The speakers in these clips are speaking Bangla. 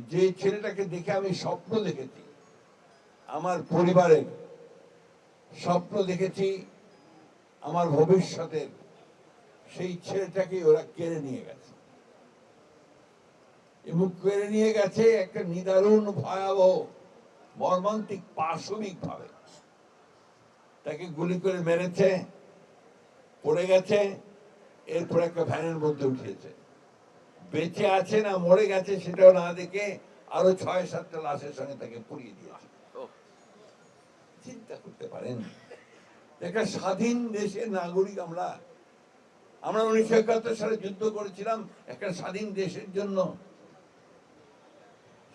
যে ছেলেটাকে দেখে আমি স্বপ্ন দেখেছি, আমার পরিবারের স্বপ্ন দেখেছি, আমার ভবিষ্যতের সেই ছেলেটাকে ওরা কেড়ে নিয়ে গেছে। এবং কেড়ে নিয়ে গেছে একটা নিদারুণ ভয়াবহ মর্মান্তিক পাশবিক ভাবে তাকে গুলি করে মেরেছে, পড়ে গেছে, এরপর একটা ভ্যানের মধ্যে উঠিয়েছে। বেঁচে আছে না মরে গেছে সেটাও না দেখে আরও ছয় সাতটা লাশের সঙ্গে তাকে পুড়িয়ে দিয়েছে। চিন্তা করতে পারেন। একটা স্বাধীন দেশের নাগরিক আমরা। আমরা উনিশশো একাত্তর সালে যুদ্ধ করেছিলাম একটা স্বাধীন দেশের জন্য।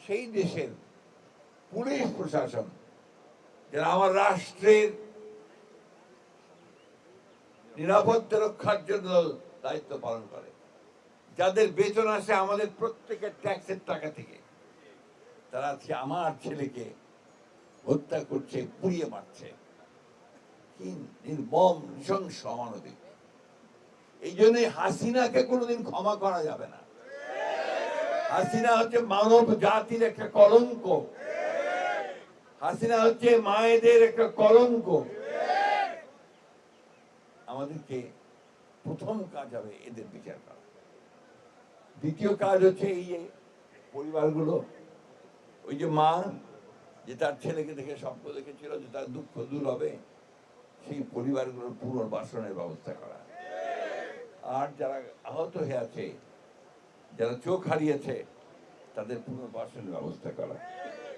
সেই দেশের পুলিশ প্রশাসন যারা আমার রাষ্ট্রের নিরাপত্তা রক্ষার জন্য দায়িত্ব পালন করে যাদের বেতন আসে আমাদের প্রত্যেকের ট্যাক্সের টাকা থেকে। তারা আজকে আমার ছেলেকে হত্যা করছে, পুড়িয়ে মারছে। কি নির্মম, নৃশংস অমানবিক এই জন্যই হাসিনাকে কোনোদিন ক্ষমা করা যাবে না। হাসিনা হচ্ছে মানব জাতির একটা কলঙ্ক। হাসিনা হচ্ছে মায়েদের একটা কলঙ্ক। আমাদেরকে প্রথম কাজ হবে এদের বিচার করা। দ্বিতীয় কাজ হচ্ছে এই যে পরিবারগুলো, ওই যে মা, যে তার ছেলেকে দেখে স্বপ্ন দেখেছিল যে তার দুঃখ দূর হবে, সেই পরিবারগুলোর পুনর্বাসনের ব্যবস্থা করা। আর যারা আহত হয়ে আছে, যারা চোখ হারিয়েছে, তাদের পুনর্বাসনের ব্যবস্থা করা।